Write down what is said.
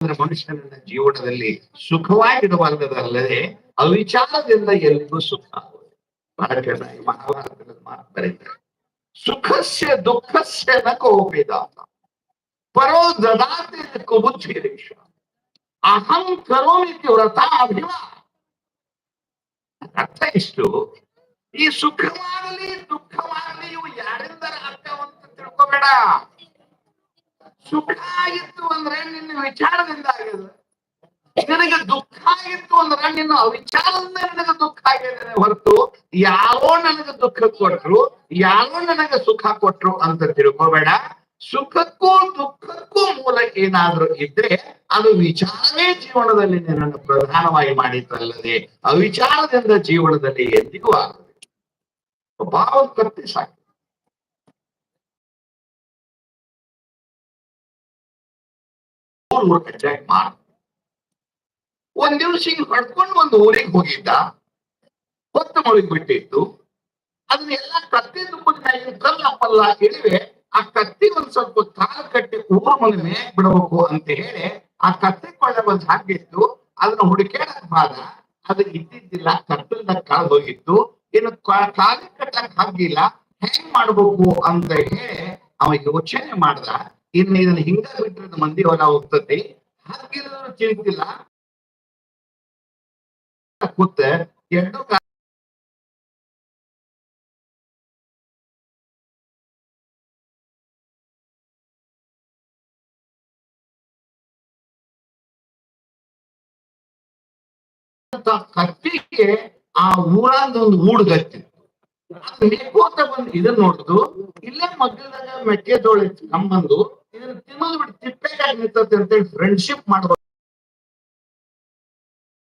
ಅಂದ್ರೆ ಮನುಷ್ಯನ ಜೀವನದಲ್ಲಿ ಸುಖವಾಗಿರುವಲ್ಲದಲ್ಲದೆ ಅವಿಚಾರದಿಂದ ಎಲ್ಲಿಗೂ ಸುಖ. ಬಹಳ ಚೆನ್ನಾಗಿ ಮಹಾಭಾರತದ ಮಾತು ಬರೀತಾರೆ ಸುಖಸ್ಯ ದುಃಖಸ್ಯ ನ ಕೋಪಿದಾತ. ಪರೋ ದದಾತಿ ಕುಬುದ್ಧಿರೇಶ ಅಹಂ ಕರೋಮಿತಿ ವ್ರತ ಅಭಿಮ. ಅರ್ಥ ಇಷ್ಟು? ಈ ಸುಖವಾಗಲಿ ದುಃಖವಾಗಲಿ ಇವು ಯಾರಿಂದ ಆಗ್ತಾವಂತ ತಿಳ್ಕೊಬೇಡ. ಸುಖ ಆಗಿತ್ತು ಅಂದ್ರೆ ನಿನ್ನ ವಿಚಾರದಿಂದ ಆಗಿದೆ. ನಿನಗೆ ದುಃಖ ಆಗಿತ್ತು ಅಂದ್ರೆ ನಿನ್ನ ಅವಿಚಾರದಿಂದ ನಿನಗೆ ದುಃಖ ಆಗಿದೆ ಹೊರತು ಯಾರೋ ನನಗೆ ದುಃಖ ಕೊಟ್ರು, ಯಾರೋ ನನಗೆ ಸುಖ ಕೊಟ್ರು ಅಂತ ತಿಳ್ಕೋಬೇಡ. ಸುಖಕ್ಕೂ ದುಃಖಕ್ಕೂ ಮೂಲ ಏನಾದ್ರೂ ಇದ್ರೆ ಅದು ವಿಚಾರವೇ ಜೀವನದಲ್ಲಿ ನಿನ್ನನ್ನು ಪ್ರಧಾನವಾಗಿ ಮಾಡಿದ್ದಲ್ಲದೆ, ಅವಿಚಾರದಿಂದ ಜೀವನದಲ್ಲಿ ಎಂದಿಗೂ ಆಗುತ್ತೆ ಭಾವ ಕತ್ತಿ ಸಾಕು. ಊರ್ ಅಟ್ಯಾಕ್ ಮಾಡ. ಒಂದ್ ದಿವ್ಸ ಹಿಂಗ್ ಒಂದು ಊರಿಗೆ ಹೋಗಿದ್ದ, ಹೊತ್ತು ಮಳಿಗೆ ಬಿಟ್ಟಿತ್ತು. ಅದನ್ನೆಲ್ಲ ಕತ್ತಿ ತುಪ್ಪದ ಕಲ್ಲ ಪಲ್ಲ ಇಳಿವೆ, ಆ ಕತ್ತಿ ಒಂದ್ ಸ್ವಲ್ಪ ಕಾಲು ಕಟ್ಟಿ ಊರ ಮುಂದೆ ಬಿಡಬೇಕು ಅಂತ ಹೇಳಿ ಆ ಕತ್ತಿ ಕೊಳ್ಳೆ ಒಂದ್ ಹಾಕಿತ್ತು. ಅದನ್ನ ಹುಡುಕ್ಯಾಡಕ್ ಬಾದ ಅದು ಇದ್ದಿದ್ದಿಲ್ಲ, ಕತ್ತಲ್ದ ಕಾಲ್ ಹೋಗಿತ್ತು. ಇನ್ನು ಕಾ- ಕಾಲಿಗೆ ಕಟ್ಟಕ್ ಹಾಕಿಲ್ಲ ಹೆಂಗ್ ಮಾಡ್ಬೇಕು ಅಂತ ಹೇಳಿ ಅವ ಯೋಚನೆ ಮಾಡ್ದ. ಇನ್ನು ಇದನ್ನ ಹಿಂಗ ಬಿಟ್ಟರೆ ಮಂದಿ ಹೊಲ ಹೋಗ್ತತಿ ಹಾಕಿರೋದು ಚಿಂತಿಲ್ಲ ಕೂತ ಎರಡು ಕಟ್ಟಿಗೆ ಆ ಊರಾದ ಒಂದು ಊಡ್ಗತ್ತಿ. ಮೇಕೋತ ಬಂದು ಇದನ್ನ ನೋಡುದು. ಇಲ್ಲೇ ಮಗ್ಗದಾಗ ಮೆಕ್ಕೆಜೋಳ ನಮ್ಮಂದು ಇದನ್ನ ತಿನ್ನೋದು ಬಿಟ್ಟು ತಿಪ್ಪೆಗಾಗಿ ನಿಂತತೆ ಅಂತೇಳಿ ಫ್ರೆಂಡ್ಶಿಪ್ ಮಾಡ್ಬೇಕು